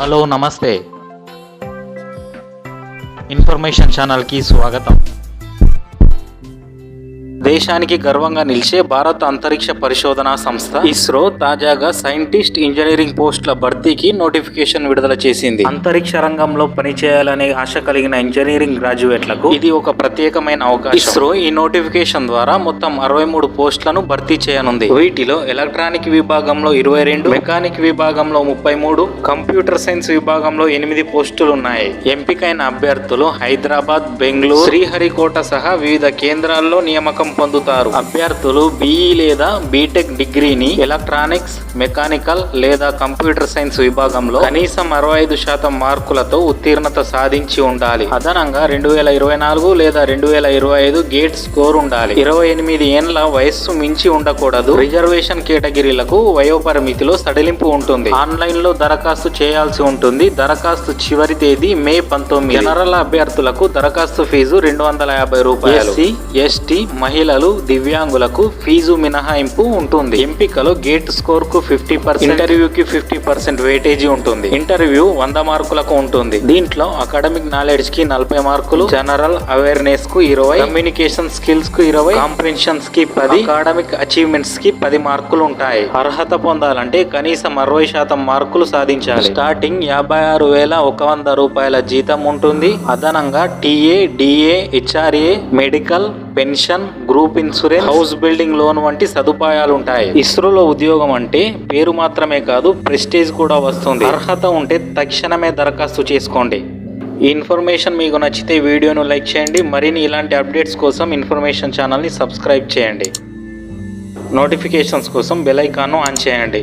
Hello నమస్తే. Information ఛానల్కి స్వాగతం. దేశానికి గర్వంగా నిలిచే భారత అంతరిక్ష పరిశోధనా సంస్థ ఇస్రో తాజాగా సైంటిస్ట్ ఇంజనీరింగ్ పోస్టుల భర్తీకి నోటిఫికేషన్ విడుదల చేసింది. అంతరిక్ష రంగంలో పనిచేయాలనే ఆశ కలిగిన ఇంజనీరింగ్ గ్రాడ్యుయేట్లకు ఇది ఒక ప్రత్యేకమైన అవకాశం. ఇస్రో ఈ నోటిఫికేషన్ ద్వారా మొత్తం అరవై మూడు పోస్టులను భర్తీ చేయనుంది. వీటిలో ఎలక్ట్రానిక్ విభాగంలో ఇరవై రెండు మెకానిక్ విభాగంలో ముప్పై మూడు కంప్యూటర్ సైన్స్ విభాగంలో ఎనిమిది పోస్టులు ఉన్నాయి ఎంపికైన అభ్యర్థులు హైదరాబాద్ బెంగళూరు శ్రీహరికోట సహా వివిధ కేంద్రాల్లో నియామకం పొందుతారు. అభ్యర్థులు బీఈ లేదా బీటెక్ డిగ్రీని ఎలక్ట్రానిక్స్ మెకానికల్ లేదా కంప్యూటర్ సైన్స్ విభాగంలో కనీసం అరవై ఐదు శాతం మార్కులతో ఉత్తీర్ణత సాధించి ఉండాలి. అదనంగా రెండు వేల ఇరవై నాలుగు లేదా రెండు వేల ఇరవై ఐదు గేట్ స్కోర్ ఉండాలి. ఇరవై ఎనిమిది ఏండ్ల వయస్సు మించి ఉండకూడదు. రిజర్వేషన్ కేటగిరీలకు వయోపరిమితిలో సడలింపు ఉంటుంది. ఆన్లైన్లో దరఖాస్తు చేయాల్సి ఉంటుంది. దరఖాస్తు చివరి తేదీ మే పంతొమ్మిది. జనరల్ అభ్యర్థులకు దరఖాస్తు ఫీజు రెండు వందల యాభై రూపాయలు. ఎస్సీ ఎస్టీ మహిళలు దివ్యాంగులకు ఫీజు మినహాయింపు ఉంటుంది. ఎంపికలో గేట్ స్కోర్కు ఫిఫ్టీ పర్సెంట్ ఇంటర్వ్యూకి ఫిఫ్టీ పర్సెంట్ వెయిటేజీ ఉంటుంది. ఇంటర్వ్యూ వంద మార్కులకు ఉంటుంది. దీంట్లో అకాడమిక్ నాలెడ్జ్కి నలభై మార్కులు జనరల్ అవేర్నెస్కు ఇరవై కమ్యూనికేషన్ స్కిల్స్కు ఇరవై కాంప్రిహెన్షన్స్కి పది అకాడమిక్ అచీవ్మెంట్స్కి పది మార్కులు ఉంటాయి. అర్హత పొందాలంటే కనీసం అరవై శాతం మార్కులు సాధించాలి. స్టార్టింగ్ యాభై ఆరు వేల ఒక వంద రూపాయల జీతం ఉంటుంది. అదనంగా TA DA HRA medical pension group insurance house building loan వంటి సదుపాయాలు ఉంటాయి. ఇస్రోలో ఉద్యోగం అంటే పేరు మాత్రమే కాదు ప్రెస్టేజ్ కూడా వస్తుంది. అర్హత ఉంటే తక్షణమే దరఖాస్తు చేసుకోండి. ఈ ఇన్ఫర్మేషన్ మీకు నచ్చితే వీడియోను లైక్ చేయండి. మరిన్ని ఇలాంటి అప్డేట్స్ కోసం ఇన్ఫర్మేషన్ ఛానల్ని సబ్స్క్రైబ్ చేయండి. నోటిఫికేషన్స్ కోసం బెల్ ఐకాన్ను ఆన్ చేయండి.